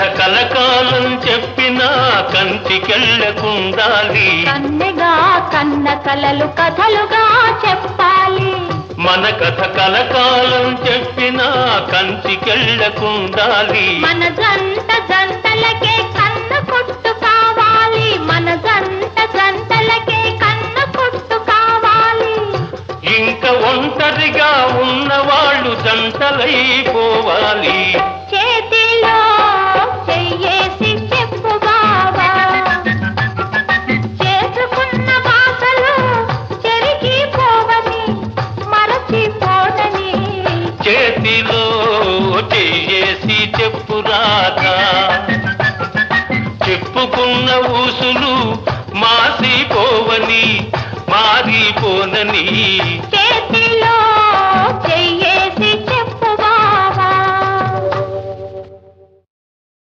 కలకాలం చెప్పిన కంటికెళ్ళకుండాలి. కన్నెగా కన్న కలలు కథలుగా చెప్పాలి. మన కథ కలకాలం చెప్పిన కంటికెళ్ళకుండాలి. మన జంట జంటలకే కన్న కొట్టు కావాలి. మన జంట జంటలకే కన్న కొట్టు కావాలి. ఇంక ఒంటరిగా ఉన్నవాళ్ళు జంటలైపోవాలి చేతిలో చేసి చెప్పు రాధా. చెప్పుకున్న ఊసులు మాసిపోవని మారిపోనని.